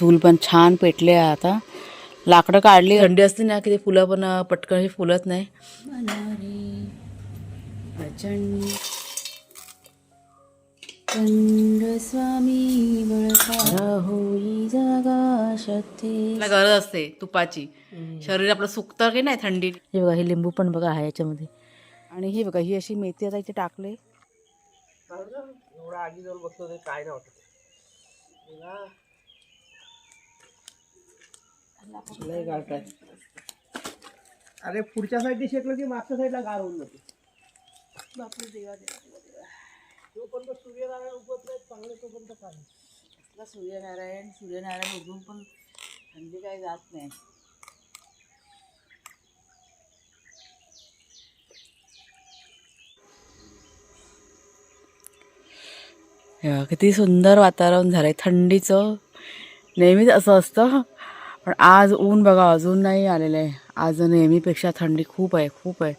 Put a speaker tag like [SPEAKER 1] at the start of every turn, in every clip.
[SPEAKER 1] चूल पण छान पेटले आता. लाकडं काढली. थंडी असते ना की ते फुलं पण पटकन फुलत नाही. स्वामी होई जागा शक्ती. गरज असते तुपाची. शरीर आपलं सुकतं की नाही थंडी? हे बघा हे लिंबू पण बघा आहे याच्यामध्ये. आणि हे बघा ही अशी मेथी आता इथे टाकले.
[SPEAKER 2] एवढा आगी जाऊन बसतो काय नाही वाटत. लय गारठ आहे. अरे पुढच्या साईडने शेकलं की मागच्या साईडला गार होऊन जाते. जोपर्यंत सूर्यनारायण उगत नाही चांगले तोपर्यंत काय? नाही.
[SPEAKER 1] सूर्यनारायण सूर्यनारायण उजून पण थंडी काही जात नाही. किती सुंदर वातावरण झालंय. थंडीचं नेहमीच असं असतं. पण आज ऊन बघा अजून नाही आलेलं आहे आज नेहमीपेक्षा थंडी खूप आहे खूप आहे.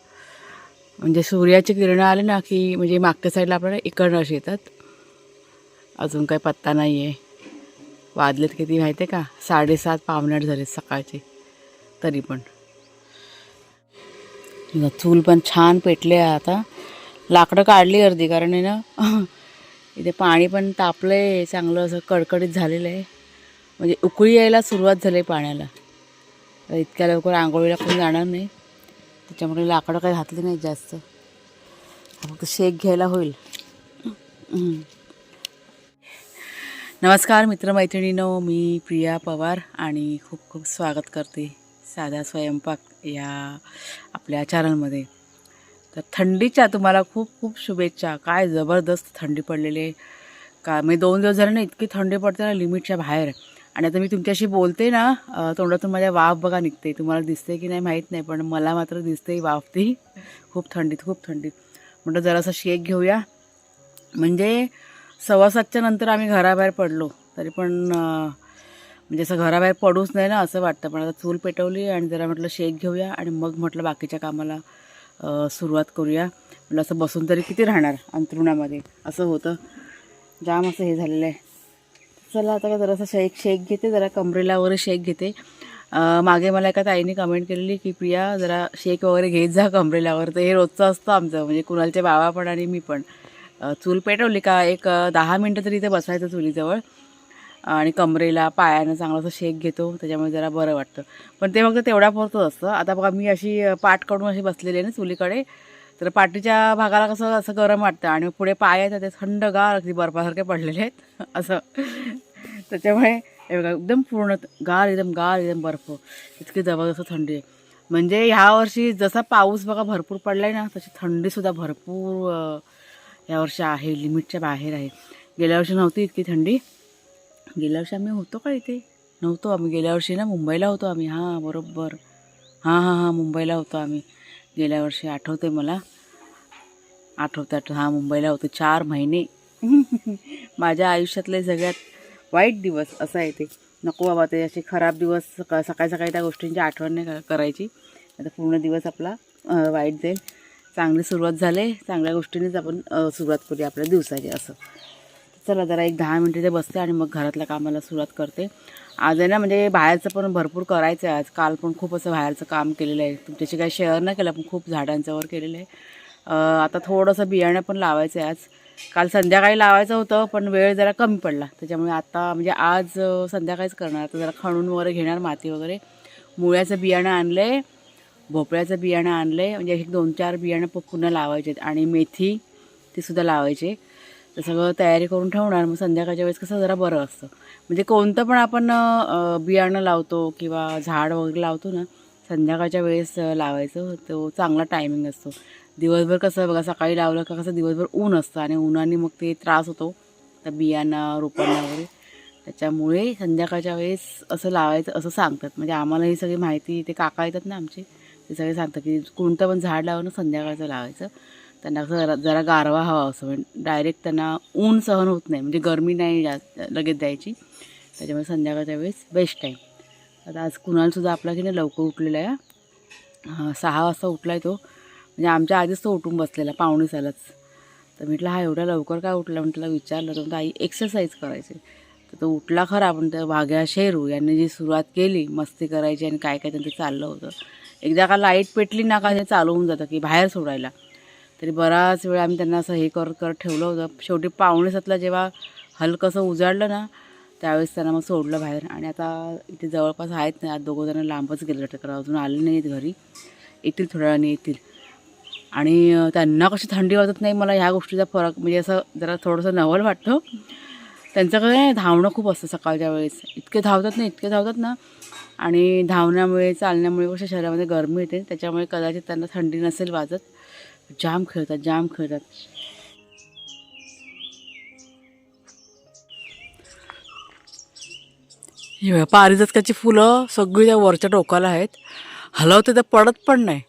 [SPEAKER 1] म्हणजे सूर्याची किरणं आले ना की म्हणजे मागच्या साईडला आपल्याला इकडनं अशी येतात. अजून काही पत्ता नाही आहे वाजलेत किती माहिती आहे का? साडेसात पावणेआठ झाले सकाळचे. तरी पण. चूल पण छान पेटले आहे आता. लाकडं काढली अर्धी कारण आहे ना. इथे पाणी पण तापलं आहे चांगलं असं कडकडीत झालेलं आहे. म्हणजे उकळी यायला सुरुवात झाली आहे पाण्याला. तर इतक्या लवकर आंघोळीला कोण जाणार नाही. त्याच्यामुळे लाकडं काही घातली नाही जास्त. फक्त शेक घ्यायला होईल. नमस्कार मित्रमैत्रिणीनो मी प्रिया पवार आणि खूप खूप स्वागत करते साधा स्वयंपाक या आपल्या चॅनलमध्ये. तर थंडीच्या तुम्हाला खूप खूप शुभेच्छा. काय जबरदस्त थंडी पडलेली आहे. का मी दोन दिवस झाले ना इतकी थंडी पडते ना लिमिटच्या बाहेर. आणि आता मी तुमच्याशी बोलते ना तोंडातून माझ्या वाफ बघा निघते. तुम्हाला दिसते की नाही माहीत नाही पण मला मात्र दिसते वाफ ती. खूप थंडीत खूप थंडीत. म्हटलं जरासा शेक घेऊया. म्हणजे सव्वा सातच्या नंतर आम्ही घराबाहेर पडलो. तरी पण म्हणजे असं घराबाहेर पडूच नाही ना असं वाटतं. पण आता चूल पेटवली आणि जरा म्हटलं शेक घेऊया आणि मग म्हटलं बाकीच्या कामाला सुरुवात करूया. म्हटलं असं बसून तरी किती राहणार अंथरुणामध्ये? असं होतं. जाम असं हे झालेलं आहे. चला आता का जरासा शेक शेक घेते जरा कमरेला वगैरे शेक घेते मागे मला एका ताईने कमेंट केलेली की प्रिया जरा शेक वगैरे घेत जा कमरेला तर हे रोजचं असतं आमचं म्हणजे कुणालचे बाबा पण आणि मी पण. चूल पेटवली का एक दहा मिनटं तरी इथे बसायचं चुलीजवळ. आणि कमरेला पायानं चांगलं असं शेक घेतो त्याच्यामुळे जरा बरं वाटतं. पण ते मग तेवढ्या पुरतं असतं. आता बघा मी अशी पाठ काढून अशी बसलेली आहे ना चुलीकडे. तर पाठीच्या भागाला कसं असं गरम वाटतं आणि पुढे पाय आहेत ते थंडगार अगदी बर्फासारखे पडलेले आहेत. असं. त्याच्यामुळे एकदम पूर्ण गार एकदम गार एकदम बर्फ. इतकी जबरदस्त थंडी आहे. म्हणजे ह्या वर्षी जसा पाऊस बघा भरपूर पडला आहे ना तशी थंडीसुद्धा भरपूर यावर्षी आहे लिमिटच्या बाहेर आहे. गेल्या वर्षी नव्हती इतकी थंडी. गेल्या वर्षी आम्ही होतो का इथे? नव्हतो आम्ही. गेल्या वर्षी ना मुंबईला होतो आम्ही. हां बरोबर. हां हां हां मुंबईला होतो आम्ही. गेल्या वर्षी आठवते मला. आठवते आठवते. हा मुंबईला होतो चार महिने. माझ्या आयुष्यातले सगळ्यात वाईट दिवस असा आहे ते. नको बाबा ते असे खराब दिवस सकाळ सकाळी सकाळी त्या गोष्टींची आठवण नाही करायची. आता पूर्ण दिवस आपला वाईट जाईल. चांगली सुरुवात झाली. चांगल्या गोष्टीनेच आपण सुरुवात करूया आपल्या दिवसाची असं. चला जरा एक दहा मिनटं ते बसते आणि मग घरातल्या कामाला सुरुवात करते. आज आहे ना म्हणजे बाहेरचं पण भरपूर करायचं आहे आज. काल पण खूप असं बाहेरचं काम केलेलं आहे. तुमच्याशी काही शेअर नाही केलं पण खूप झाडांचं वर केलेलं आहे. आता थोडंसं बियाणं पण लावायचं आहे आज. काल संध्याकाळी लावायचं होतं पण वेळ जरा कमी पडला. त्याच्यामुळे आता म्हणजे आज संध्याकाळीच करणार. आता जरा खणून वगैरे घेणार माती वगैरे. मुळ्याचं बियाणं आणलं आहे भोपळ्याचं बियाणं आणलं आहे म्हणजे एक दोन चार बियाणं पुन्हा लावायचे आणि मेथी ती सुद्धा लावायचे. तर सगळं तयारी करून ठेवणार. मग संध्याकाळच्या वेळेस कसं जरा बरं असतं. म्हणजे कोणतं पण आपण बियाणं लावतो किंवा झाड वगैरे लावतो ना संध्याकाळच्या वेळेस लावायचं. तो चांगला टायमिंग असतो. दिवसभर कसं बघा सकाळी लावलं का कसं दिवसभर ऊन असतं आणि उन्हाने मग ते त्रास होतो त्या बियाणं रोपांना वगैरे. त्याच्यामुळे संध्याकाळच्या वेळेस असं लावायचं असं सांगतात. म्हणजे आम्हाला ही सगळी माहिती ते काका येतात ना आमचे ते सगळे सांगतात की कोणतं पण झाड लावणं संध्याकाळचं लावायचं. त्यांना जरा जरा गारवा हवा असं. म्हणजे डायरेक्ट त्यांना ऊन सहन होत नाही. म्हणजे गरमी नाही जास्त लगेच द्यायची. त्याच्यामुळे संध्याकाळच्या वेळेस बेस्ट टाईम आता आज कुणालसुद्धा आपला की नाही लवकर उठलेला आहे. सहा वाजता उठला आहे तो. म्हणजे आमच्या आधीच तो उठून बसलेला पाहुणे झालाच. तर म्हटलं हा एवढ्या लवकर काय उठला? म्हटलं विचारलं तर आई एक्सरसाइज करायची तर तो उठला खरा पण त्या भाग्या शेरू यांनी जी सुरुवात केली मस्ती करायची आणि काय काय त्यांचं चाललं होतं. एकदा का लाइट पेटली ना का ते चालू होऊन जातं की बाहेर सोडायला. तरी बराच वेळ आम्ही त्यांना असं हे करत करत ठेवलं होतं. शेवटी पावणे जेव्हा हलकंसं उजाडलं ना त्यावेळेस त्यांना मग सोडलं बाहेर. आणि आता इथे जवळपास आहेत ना दोघं जण लांबच गेले तर अजून आले नाहीत घरी. येतील थोड्या वेळाने येतील. आणि त्यांना कशी थंडी वाजत नाही मला ह्या गोष्टीचा फरक म्हणजे असं जरा थोडंसं नवल वाटतं. त्यांचं काय धावणं खूप असतं सकाळच्या वेळेस. इतके धावतात ना इतके धावतात ना. आणि धावण्यामुळे चालण्यामुळे कशा शरीरामध्ये गरमी येते त्याच्यामुळे कदाचित त्यांना थंडी नसेल वाजत. जाम खेळतात जाम खेळतात. हे पारिजातकाची फुलं सगळी त्या वरच्या टोकाला आहेत. हलवते तर पडत पण नाही.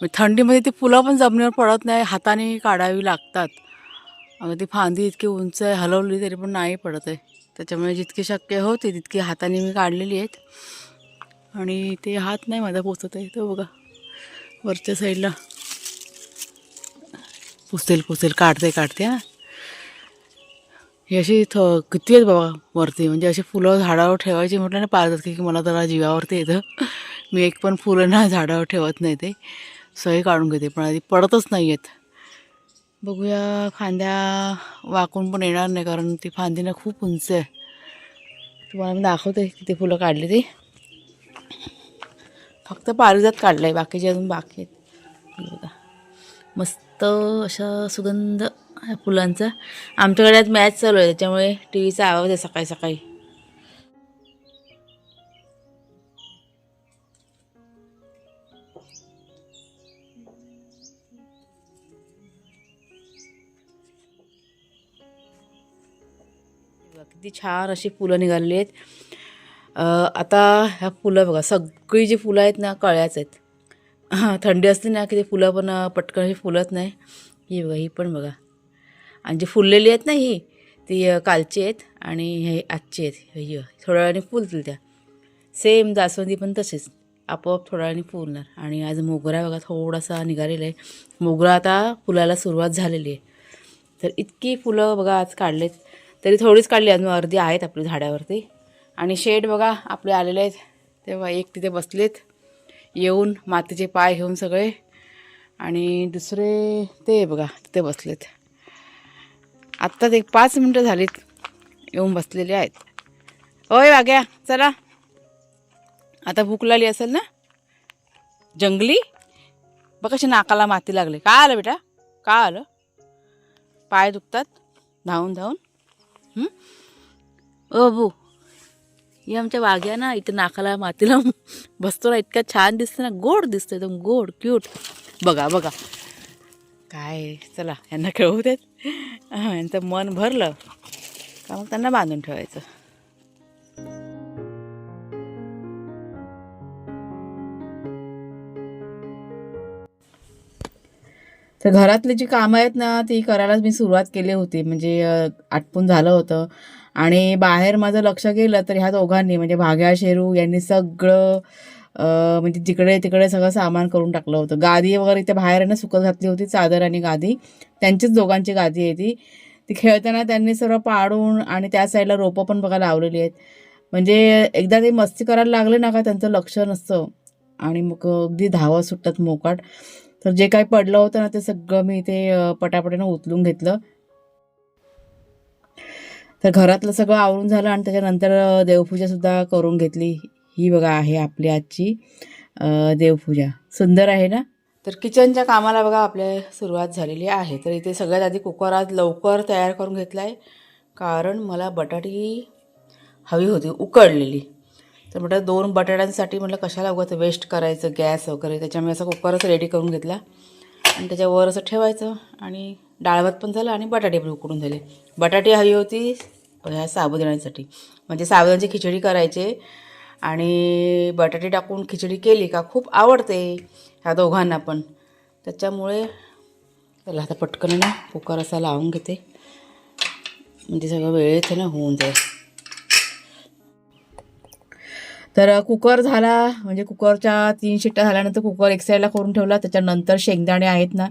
[SPEAKER 1] म्हणजे थंडीमध्ये ती फुलं पण जमिनीवर पडत नाही हाताने काढावी लागतात. अगं ती फांदी इतकी उंच आहे हलवली तरी पण नाही पडत आहे. त्याच्यामुळे जितकी शक्य होते तितकी हाताने मी काढलेली आहेत. आणि ते हात नाही माझा पोचत आहे तो बघा वरच्या साईडला पुसेल पुसेल काढते काढते हां. ही अशी थ किती आहेत बाबा वरती? म्हणजे अशी फुलं झाडावर ठेवायची म्हटलं ना पाहतात की मला जरा जीवावरती येतं. मी एक पण फुलं ना झाडावर ठेवत नाही ते. सही काढून घेते पण आधी पडतच नाही आहेत. बघूया फांद्या वाकून पण येणार नाही कारण ती फांदी ना खूप उंच आहे. तुम्हाला मी दाखवते किती फुलं काढली ती. फक्त पारिजात काढलं आहे बाकीचे अजून बाकी आहेत. मस्त. मस्त अशा सुगंध फुलांचा. आमच्याकडे आज मॅच चालू आहे त्याच्यामुळे टी व्हीचा आवाज आहे सकाळी सकाळी. किती छान अशी फुलं निघालेली आहेत. आता ह्या फुलं बघा सगळी जी फुलं आहेत ना कळ्याच आहेत. हां थंडी असते ना की ते फुलं पण पटकन फुलत नाही. ही बघा ही पण बघा. आणि जी फुललेली आहेत ना ही ती कालची आहेत आणि हे आजची आहेत. ही थोड्या वेळाने फुलतील त्या. सेम जास्वंदी पण तसेच आपोआप थोड्या वेळाने फुलणार. आणि आज मोगरा बघा थोडासा निघालेला आहे. मोगरा आता फुलाला सुरुवात झालेली आहे. तर इतकी फुलं बघा आज काढलेत. तरी थोडीच काढली अजून अर्धी आहेत आपली झाडावरती. आणि शेड बघा आपले आलेले आहेत. तेव्हा एक तिथे बसलेत. येऊन मातीचे पाय घेऊन सगळे. आणि दुसरे ते बघा तिथे बसलेत. आत्ताच एक पाच मिनटं झालीत येऊन बसलेले आहेत. ओय वाग्या चला. आता भूक लागली असेल ना? जंगली? बघ कशी नाकाला माती लागली. काय आलं बेटा? का आलं? पाय दुखतात धावून धावून. ओ बू ही आमच्या वाघ्या ना इथे नाकाला मातीला बसतो ना इतका छान दिसतं ना गोड दिसतं एकदम गोड क्यूट बघा बघा. काय चला यांना खेळू देत. यांचं मन भरलं. का मग त्यांना बांधून ठेवायचं? तर घरातली जी कामं आहेत ना ती करायलाच मी सुरुवात केली होती. म्हणजे आटपून झालं होतं. आणि बाहेर माझं लक्ष गेलं तर ह्या दोघांनी म्हणजे भाग्या शेरू यांनी सगळं म्हणजे जिकडे तिकडे सगळं सामान करून टाकलं होतं. गादी वगैरे इथे बाहेर ना सुकत घातली होती चादर आणि गादी. त्यांचीच दोघांची गादी आहे ती. ती खेळताना त्यांनी सर्व पाडून आणि त्या साईडला रोपं पण बघा लावलेली आहेत. म्हणजे एकदा ते मस्ती करायला लागले ना का त्यांचं लक्ष नसतं. आणि मग अगदी धावा सुटतात मोकाट. तर जे काही पडलं होतं ना ते सगळं मी ते अ, उचलून घेतलं. तर घरातलं सगळं आवरून झालं आणि त्याच्यानंतर देवपूजासुद्धा करून घेतली. ही बघा आहे आपली आजची देवपूजा. सुंदर आहे ना? तर किचनच्या कामाला बघा आपल्या सुरुवात झालेली आहे. तर इथे सगळ्यात आधी कुकर आज लवकर तयार करून घेतला आहे कारण मला बटाटी हवी होती उकडलेली तर म्हटलं दोन बटाट्यांसाठी म्हटलं कशाला उगाच वेस्ट करायचं गॅस वगैरे. त्याच्यामुळे असा कुकरच रेडी करून घेतला. आणि त्याच्यावर असं ठेवायचं आणि डाळवत पण झालं आणि बटाटे पण उकडून झाले. बटाटे हवी होती ह्या साबुदाण्यासाठी. म्हणजे साबुदाण्याची खिचडी करायचे आणि बटाटे टाकून खिचडी केली का खूप आवडते ह्या दोघांना पण. त्याच्यामुळे चला आता पटकन ना कुकर असा लावून घेते. म्हणजे सगळं वेळेत आहे ना होऊन जाईल. तर कुकर झाला. म्हणजे कुकरच्या तीन शिट्ट्या झाल्यानंतर कुकर एक साईडला करून ठेवला. त्याच्यानंतर शेंगदाणे आहेत ना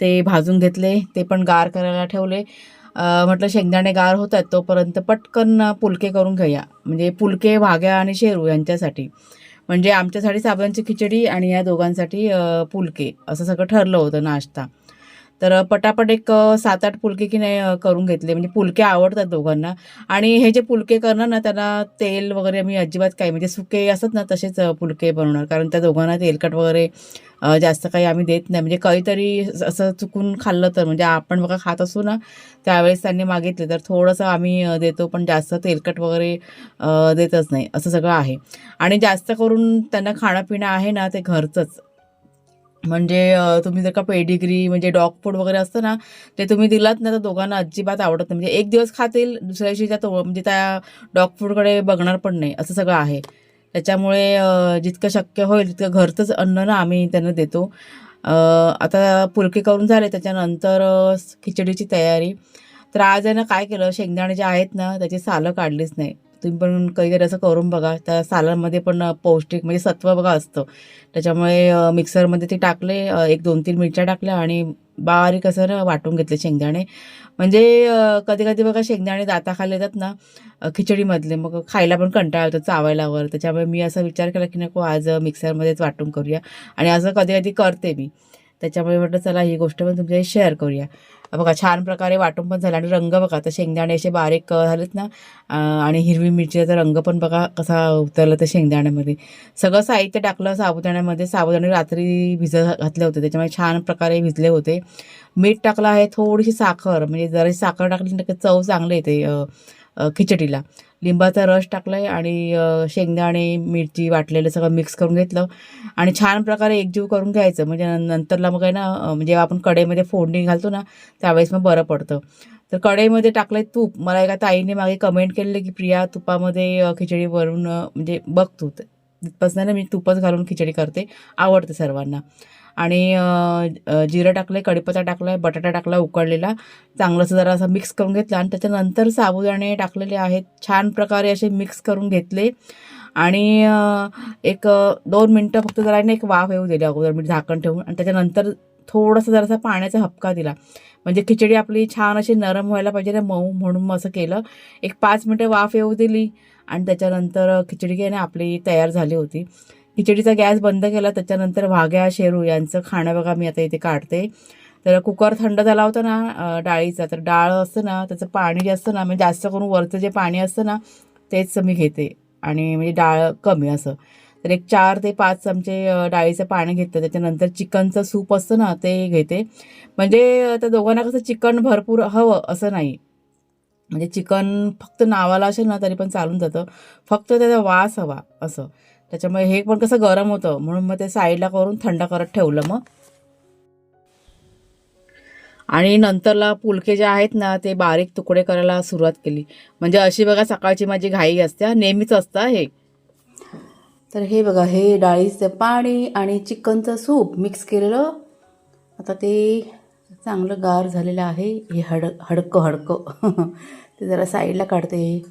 [SPEAKER 1] ते भाजून घेतले. ते पण गार करायला ठेवले. म्हटलं शेंगदाणे गार होतात तोपर्यंत पटकन पुलके करून घेऊया. म्हणजे पुलके भाग्या आणि शेरू यांच्यासाठी. म्हणजे आमच्यासाठी साबणाची खिचडी आणि या दोघांसाठी पुलके. असं सगळं ठरलं होतं नाश्ता. तर पटापट एक सात आठ पुलके की नाही करून घेतले. म्हणजे पुलके आवडतात दोघांना. आणि हे जे पुलके करणार ना त्यांना तेल वगैरे मी अजिबात काही म्हणजे सुके असतात ना तसेच पुलके बनवणार. कारण त्या दोघांना तेलकट वगैरे जास्त काही आम्ही देत नाही. म्हणजे काहीतरी असं चुकून खाल्लं तर म्हणजे आपण बघा खात असू ना त्यावेळेस त्यांनी मागितले तर थोडंसं आम्ही देतो पण जास्त तेलकट वगैरे देतच नाही. असं सगळं आहे. आणि जास्त करून त्यांना खाणं पिणं आहे ना ते घरचंच. म्हणजे तुम्ही जर का पेडिग्री म्हणजे डॉग फूड वगैरे असतं ना ते तुम्ही दिलात ना तर दोघांना अजिबात आवडत नाही. म्हणजे एक दिवस खातील दुसऱ्या दिवशी त्या तो म्हणजे त्या डॉग फूडकडे बघणार पण नाही. असं सगळं आहे. त्याच्यामुळे जितकं शक्य होईल तितकं घरचंच अन्न ना आम्ही त्यांना देतो. आता पुलके करून झाले त्याच्यानंतर खिचडीची तयारी. तर आज आहे ना काय केलं शेंगदाणे जे आहेत ना त्याची सालं काढलीच नाही. तुम्ही पण कधीतरी असं करून बघा. त्या सालांमध्ये पण पौष्टिक म्हणजे सत्व बघा असतं. त्याच्यामुळे मिक्सरमध्ये ते टाकले एक दोन तीन मिरच्या टाकल्या आणि बारीक असं ना वाटून घेतले शेंगदाणे. म्हणजे कधी कधी बघा शेंगदाणे दाता खाल्ले येतात ना खिचडीमधले. मग खायला पण कंटाळा येतो चावायलावर. त्याच्यामुळे मी असा विचार केला की नको आज मिक्सरमध्येच वाटून करूया. आणि असं कधी कधी करते मी. त्याच्यामुळे म्हटलं चला ही गोष्ट पण तुमच्या शेअर करूया. बघा छान प्रकारे वाटून पण झालं. आणि रंग बघा तर शेंगदाणे असे बारीक झालेत ना आणि हिरवी मिरचीचा रंग पण बघा कसा उतरला तर शेंगदाण्यामध्ये. सगळं साहित्य टाकलं साबुदाण्यामध्ये. साबुदाणे रात्री भिजत घातले होते. त्याच्यामुळे छान प्रकारे भिजले होते. मीठ टाकलं आहे थोडीशी साखर. म्हणजे जरा साखर टाकली तर चव चांगली येते. खिचडीला. लिंबाचा रस टाकला आहे आणि शेंगदाणे मिरची वाटलेलं सगळं मिक्स करून घेतलं. आणि छान प्रकारे एकजीव करून घ्यायचं. म्हणजे नंतरला मग आहे ना म्हणजे जेव्हा आपण कढईमध्ये फोडणी घालतो ना त्यावेळेस मग बरं पडतं. तर कढईमध्ये आहे तूप. मला एका ताईने मागे कमेंट केलेलं की प्रिया तुपामध्ये खिचडी वरून म्हणजे बघ तू. तिथपासून ना मी तुपच घालून खिचडी करते. आवडते सर्वांना. आणि जिरं टाकलं कढीपत्ता टाकला आहे बटाटा टाकला उकडलेला. चांगलंसं जरा असं मिक्स करून घेतलं आणि त्याच्यानंतर साबुदाणे टाकलेले आहेत. छान प्रकारे असे मिक्स करून घेतले. आणि एक दोन मिनटं फक्त जरा एक वाफ येऊ दिली अगोदर मी झाकण ठेवून. आणि त्याच्यानंतर थोडंसं जरासा पाण्याचा हपका दिला. म्हणजे खिचडी आपली छान अशी नरम व्हायला पाहिजे ना मऊ म्हणून मग असं केलं. एक पाच मिनटं वाफ येऊ दिली. आणि त्याच्यानंतर खिचडी घेणे आपली तयार झाली होती. खिचडीचा गॅस बंद केला त्याच्यानंतर वाघ्या शेरू यांचं खाणं बघा मी आता इथे काढते. तर कुकर थंड झाला होता ना डाळीचा तर डाळ असतं ना त्याचं पाणी जे असतं ना म्हणजे जास्त करून वरचं जे पाणी असतं ना तेच मी घेते. आणि म्हणजे डाळ कमी असं. तर एक चार ते पाच चमचे डाळीचं पाणी घेतं त्याच्यानंतर चिकनचं सूप असतं ना ते घेते. म्हणजे त्या दोघांना कसं चिकन भरपूर हवं असं नाही. म्हणजे चिकन फक्त नावाला असेल ना तरी पण चालून जातं. फक्त त्याचा वास हवा असं. त्याच्यामुळे हे पण कसं गरम होतं म्हणून मग ते साईडला करून थंड करत ठेवलं मग. आणि नंतरला पुलके जे आहेत ना ते बारीक तुकडे करायला सुरुवात केली. म्हणजे अशी बघा सकाळची माझी घाई असते नेहमीच असतं हे तर हे बघा हे डाळीचं पाणी आणि चिकनचं सूप मिक्स केलेलं. आता ते चांगलं गार झालेलं आहे हे हड हडकं हडकं. ते जरा साईडला काढते.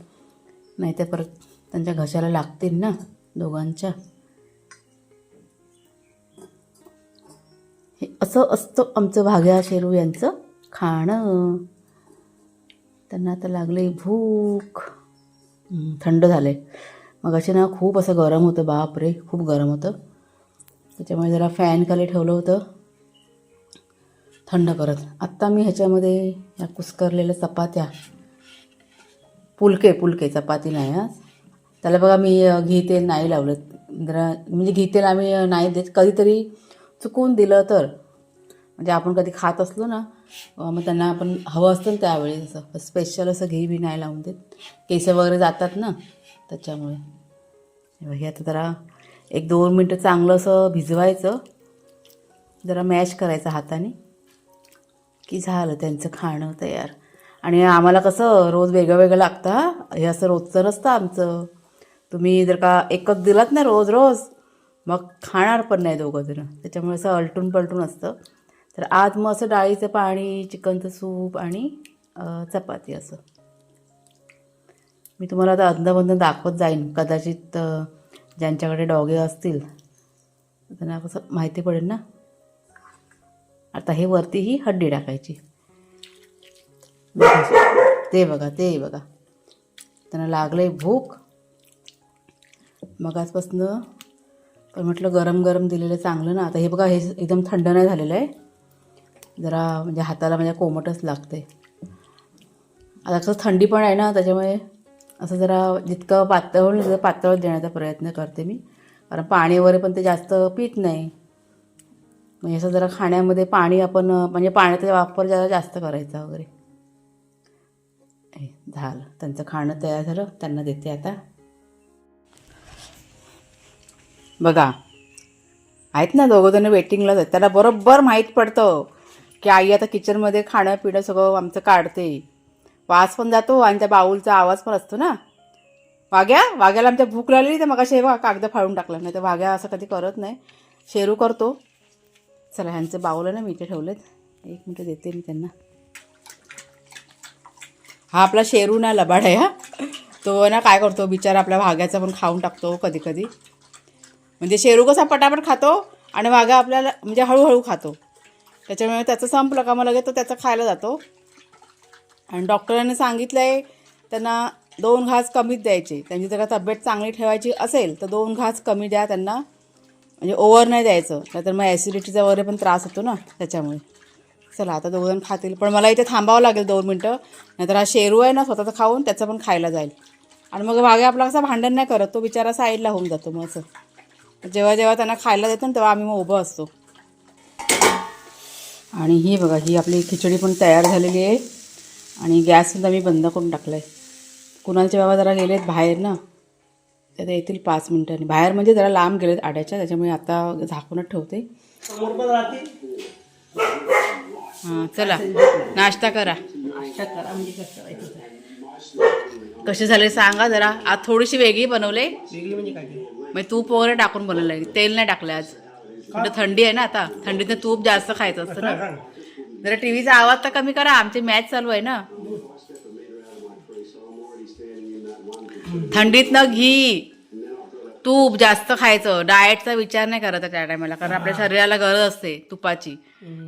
[SPEAKER 1] नाही तर परत त्यांच्या घशाला लागतील ना. दोघांच्या. हे असं असतं आमचं भाग्या शेरू यांचं खाणं. त्यांना आता लागले भूक. थंड झाले मग असे ना खूप असं गरम होतं बापरे खूप गरम होतं. त्याच्यामुळे जरा फॅन खाली ठेवलं होतं. थंड करत. आत्ता मी ह्याच्यामध्ये या कुस्करलेल्या चपात्या. पुलके पुलके चपाती नाही हा. त्याला बघा मी अ, घी तेल नाही लावलं. जरा म्हणजे घी तेल आम्ही नाही देत. कधीतरी चुकून दिलं तर. म्हणजे आपण कधी खात असलो ना मग त्यांना आपण हवं असतं ना त्यावेळेस असं. स्पेशल असं घी बी नाही लावून देत. केस वगैरे जातात ना त्याच्यामुळे. हे आता जरा एक दोन मिनटं चांगलं असं भिजवायचं. जरा मॅश करायचं हाताने. की झालं त्यांचं खाणं तयार. आणि आम्हाला कसं रोज वेगळं वेगळं लागतं हे असं रोजचं नसतं आमचं. तुम्ही जर का एकच दिलात ना रोज रोज मग खाणार पण नाही दोघं जण. त्याच्यामुळे असं अलटून पलटून असतं. तर आज मग असं डाळीचं पाणी चिकनचं सूप आणि चपाती असं. मी तुम्हाला आता अदनाबंदन दाखवत जाईन. कदाचित ज्यांच्याकडे डॉगे असतील. त्यांना कसं माहिती पडेल ना. आता हे वरती ही हड्डी टाकायची. ते बघा ते बघा. त्यांना लागले भूक. मगाचपासनं पण म्हटलं गरम गरम दिलेलं चांगलं ना. आता हे बघा हे एकदम थंड नाही झालेलं आहे. जरा म्हणजे हाताला म्हणजे कोमटच लागते आता कसं थंडी पण आहे ना त्याच्यामुळे असं जरा जितकं पातळ होईल तितकं पातळ देण्याचा प्रयत्न करते मी. कारण पाणी वगैरे पण ते जास्त पीत नाही. म्हणजे असं जरा खाण्यामध्ये पाणी आपण म्हणजे पाण्याचा वापर जरा जास्त करायचा वगैरे. हे, झालं. त्यांचं खाणं तयार झालं. त्यांना देते आता. बघा. आहेत ना दोघं जण वेटिंगलाच त्याला बरोबर माहीत पडतं की आई आता किचनमध्ये खाणं पिणं सगळं आमचं काढते. वास पण जातो आणि त्या बाऊलचा आवाज पण असतो ना. वाघ्या वाघ्याला आमच्या भूक लागली तर मग असे बघा कागद फाडून टाकलं. नाही तर वाघ्या असं कधी करत नाही. शेरू करतो. चला ह्यांचं बाऊल आहे ना मी इथे ठेवलेत. एक मिनटं देते मी त्यांना. हा आपला शेरू ना लबाड आहे हा. तो ना काय करतो बिचारा आपल्या वाघ्याचा पण खाऊन टाकतो कधी कधी म्हणजे शेरू कसा पटापट खातो आणि वाघा आपल्याला म्हणजे हळूहळू खातो. त्याच्यामुळे त्याचं संपलं का मग लगेच तो त्याचं खायला जातो. आणि डॉक्टरांनी सांगितलं आहे त्यांना दोन घास कमीच द्यायचे. त्यांची जर का तब्येत चांगली ठेवायची असेल तर दोन घास कमी द्या त्यांना. म्हणजे ओव्हर नाही द्यायचं नाहीतर मग ॲसिडिटीचा वगैरे पण त्रास होतो ना त्याच्यामुळे. चला आता दोघं खातील. पण मला इथे थांबावं लागेल दोन मिनटं. नाहीतर हा शेरू आहे ना स्वतःचं खाऊन त्याचं पण खायला जाईल. आणि मग वाघे आपला कसा भांडण नाही करत तो बिचारा साईडला होऊन जातो मग असं. जेव्हा जेव्हा त्यांना खायला देतो ना तेव्हा आम्ही मग उभं असतो. आणि ही बघा ही आपली खिचडी पण तयार झालेली आहे. आणि गॅससुद्धा मी बंद करून टाकला आहे कुणालचे बाबा जरा गेलेत बाहेर ना तर ते येतील पाच मिनिटांनी. बाहेर म्हणजे जरा लांब गेलेत आड्याच्या त्याच्यामुळे आता झाकूनच ठेवते.
[SPEAKER 2] समोर पण राहते
[SPEAKER 1] हां चला नाश्ता करा.
[SPEAKER 2] नाश्ता करा म्हणजे कसं.
[SPEAKER 1] कसे झाले सांगा जरा. आज थोडीशी वेगळी बनवले.
[SPEAKER 2] वेगळी म्हणजे काय?
[SPEAKER 1] म्हणजे तूप वगैरे टाकून बनवलं आहे तेल नाही टाकलं आज. म्हणजे थंडी आहे ना आता. थंडीतनं तूप जास्त खायचं असतं ना. जरा टीव्हीचा आवाज तर कमी करा. आमची मॅच चालू आहे ना. थंडीतनं घी तूप जास्त खायचं. डाएटचा विचार नाही करायचा त्या टायमाला. कारण आपल्या शरीराला गरज असते तुपाची.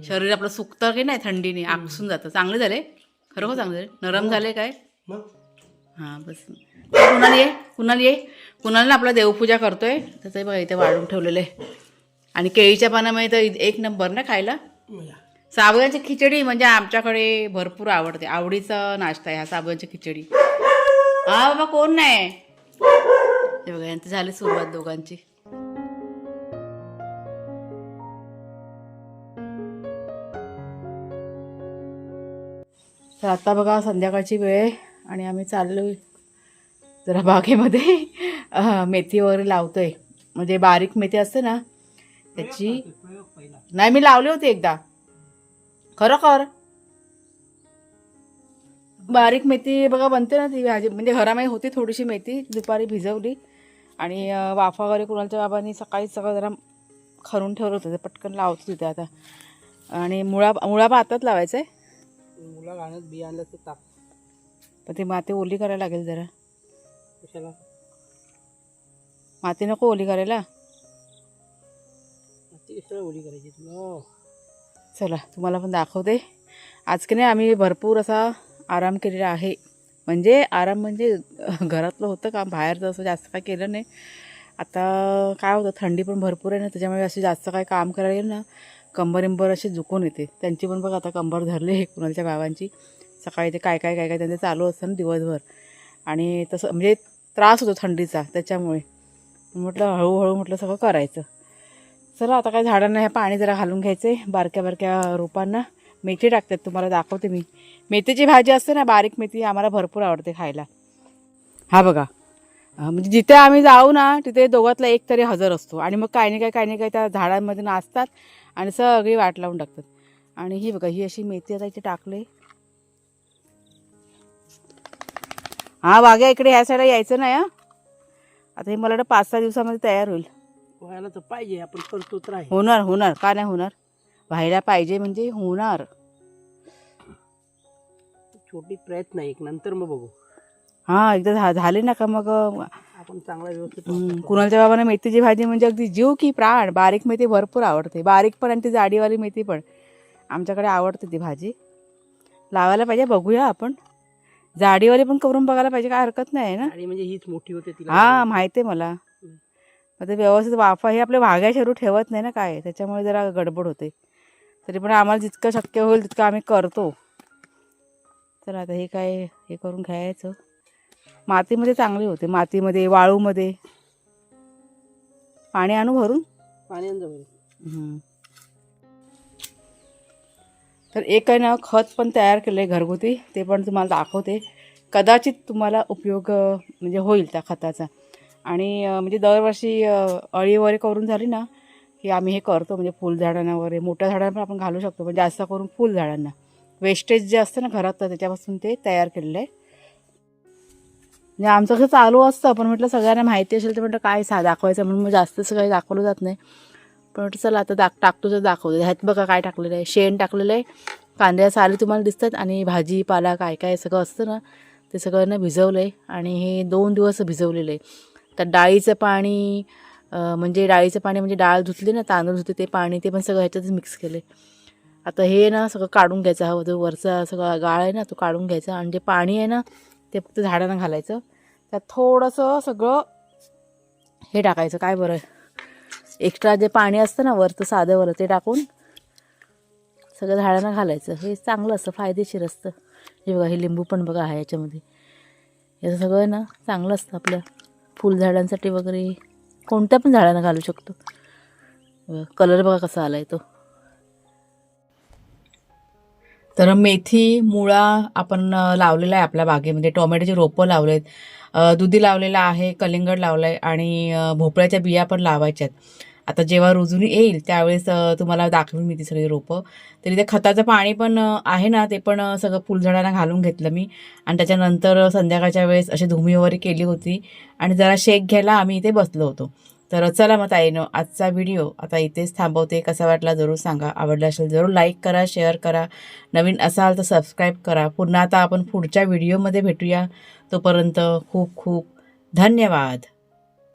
[SPEAKER 1] शरीर आपलं सुकतं की नाही थंडीने. आकसून जातं. चांगले झाले खरोखर चांगले झाले नरम झाले काय?
[SPEAKER 2] मग?
[SPEAKER 1] हां बस. कुणाला ये? कुणाला ये? कुणाला आपला देवपूजा करतोय. त्याचं बघा इथे वाढून ठेवलेलं आहे. आणि केळीच्या पानामध्ये तर एक नंबर ना खायला?
[SPEAKER 2] मजा.
[SPEAKER 1] साबुदाण्याची खिचडी म्हणजे आमच्याकडे भरपूर आवडते. आवडीचा नाश्ता आहे हा साबुदाण्याची खिचडी. हा बाबा कोण नाही? बघा यांचं झाली सुरुवात दोघांची. तर आता बघा संध्याकाळची वेळ आहे. आणि आम्ही चाललो जरा बागेमध्ये. मेथी वगैरे लावतोय. म्हणजे बारीक मेथी असते ना त्याची नाही मी लावली होती एकदा. खरोखर? बारीक मेथी बघा बनते ना ती भाजी. म्हणजे घरामध्ये होती थोडीशी मेथी दुपारी भिजवली. आणि वाफा वगैरे कुणालच्या बाबांनी सकाळी सगळं जरा खरून ठेवलं होतं. ते पटकन लावत तिथे आता. आणि मुळा मुळा भातात लावायचं आहे
[SPEAKER 2] मुला गाण्यात बिया आणलं तर ताप
[SPEAKER 1] पण ते माती ओली करायला लागेल जरा.
[SPEAKER 2] कशाला?
[SPEAKER 1] माती नको ओली करायला.
[SPEAKER 2] कशाला उडी करायची तुला?
[SPEAKER 1] चला तुम्हाला पण दाखवते. आज की नाही आम्ही भरपूर असा आराम केलेला आहे. म्हणजे आराम म्हणजे घरातलं होतं काम बाहेरचं असं जास्त काय केलं नाही. आता काय होतं थंडी पण भरपूर आहे ना त्याच्यामुळे असे जास्त काय काम करायला ना. कंबर इंबर असे झुकून येते. त्यांची पण बघ आता कंबर धरली आहे कुणाच्या बाबांची सकाळी ते काय काय काय काय त्यांचं चालू असतं ना दिवसभर. आणि तसं म्हणजे त्रास होतो थंडीचा त्याच्यामुळे. म्हटलं हळूहळू म्हटलं सगळं करायचं. चला आता काय झाडांना हे पाणी जरा घालून घ्यायचे बारक्या बारक्या रोपांना मेथी टाकतात तुम्हाला दाखवते मी. मेथीची भाजी असते ना बारीक मेथी आम्हाला भरपूर आवडते खायला. हा बघा. म्हणजे जिथे आम्ही जाऊ ना तिथे दोघातला एक तरी हजर असतो. आणि मग काही नाही काय काही नाही काय त्या झाडांमध्ये नाचतात आणि सगळी वाट लावून टाकतात. आणि ही बघा ही अशी मेथी आता इथे टाकली हा वाघ्या इकडे ह्या साईडला यायचं नाही हा. आता हे मला वाटतं पाच सहा दिवसामध्ये तयार होईल.
[SPEAKER 2] व्हायला तर पाहिजे आपण करतो तर आहे
[SPEAKER 1] होणार होणार. का नाही होणार? व्हायला पाहिजे म्हणजे होणार.
[SPEAKER 2] छोटी प्रयत्न आहे एक नंतर मग बघू.
[SPEAKER 1] हां एकदा झा झाले ना का मग अं,
[SPEAKER 2] आपण चांगला व्यवस्थित
[SPEAKER 1] हम्म. कुणालच्या बाबांना मेथीची भाजी म्हणजे अगदी जीव की प्राण. बारीक मेथी भरपूर आवडते. बारीक पण आणि ती जाडीवाली मेथी पण. आमच्याकडे आवडते ती भाजी. लावायला पाहिजे बघूया आपण. जाडीवाली पण करून बघायला पाहिजे काय हरकत नाही ना?
[SPEAKER 2] आणि म्हणजे हीच मोठी होते तिला.
[SPEAKER 1] हा माहिती आहे मला. मग ते व्यवस्थित वाफा हे आपले वाघ्या शरू ठेवत नाही ना काय त्याच्यामुळे जरा गडबड होते. तरी पण आम्हाला जितकं शक्य होईल तितकं आम्ही करतो. तर आता हे काय हे करून घ्यायचं. मातीमध्ये चांगले होते मातीमध्ये वाळूमध्ये. पाणी आणू भरून?
[SPEAKER 2] पाणी जवळ
[SPEAKER 1] हम्म. तर एक आहे ना खत पण तयार केलं आहे घरगुती ते पण तुम्हाला दाखवते. कदाचित तुम्हाला उपयोग म्हणजे होईल त्या खताचा. आणि म्हणजे दरवर्षी अळी वगैरे करून झाली ना की आम्ही हे करतो म्हणजे फुलझाडांना वगैरे मोठ्या झाडांना पण आपण घालू शकतो पण जास्त करून फुलझाडांना. वेस्टेज जे असतं ना घरात तर त्याच्यापासून ते तयार केलेलं आहे म्हणजे आमचं कसं चालू असतं पण म्हटलं सगळ्यांना माहिती असेल तर म्हटलं काय सा दाखवायचं म्हणून मग जास्त काही दाखवलं जात नाही. पण चला आता दाख टाकतो तर दाखवतो. ह्यात बघा काय टाकलेलं आहे. शेण टाकलेलं आहे. कांद्या साली तुम्हाला दिसतात आणि भाजीपाला काय काय सगळं असतं ना ते सगळं ना भिजवलं आहे आणि हे दोन दिवस भिजवलेलं आहे. तर डाळीचं पाणी म्हणजे डाळीचं पाणी म्हणजे डाळ धुतली ना तांदूळ धुतले ते पाणी ते पण सगळं ह्याच्यातच मिक्स केले आता हे ना सगळं काढून घ्यायचं हवं. तो वरचा सगळा गाळ आहे ना तो काढून घ्यायचा. आणि जे पाणी आहे ना ते फक्त झाडांना घालायचं. त्यात थोडंसं सगळं हे टाकायचं. काय बरं? एक्स्ट्रा जे पाणी असतं ना वरचं साधं वरं ते टाकून सगळं झाडांना घालायचं. हे चांगलं असतं फायदेशीर असतं. हे बघा हे लिंबू पण बघा आहे याच्यामध्ये. याचं सगळं ना चांगलं असतं आपल्या फुलझाडांसाठी वगैरे. कोणत्या पण झाडांना घालू शकतो. कलर बघा कसा आला आहे तो. तर मेथी मुळा आपण लावलेला आहे आपल्या बागेमध्ये. टोमॅटोचे रोपं लावले आहेत दुधी लावलेला आहे कलिंगड लावलं आहे आणि भोपळ्याच्या बिया पण लावायच्या आहेत आता जेव्हा रुजून येईल त्यावेळेस तुम्हाला दाखवेन मी ती सगळी रोपं. तर इथे खताचं पाणी पण आहे ना ते पण सगळं फुलझाडांना घालून घेतलं मी. आणि त्याच्यानंतर संध्याकाळच्या वेळेस अशी धुमी वगैरे केली होती. आणि जरा शेक घ्यायला आम्ही इथे बसलो होतो. तर चला मग ताईनं आजचा व्हिडिओ आता इथेच थांबवते. कसा वाटला जरूर सांगा. आवडला असेल जरूर लाईक करा शेअर करा. नवीन असाल तर सबस्क्राईब करा. पुन्हा आता आपण पुढच्या व्हिडिओमध्ये भेटूया. तोपर्यंत खूप खूप धन्यवाद.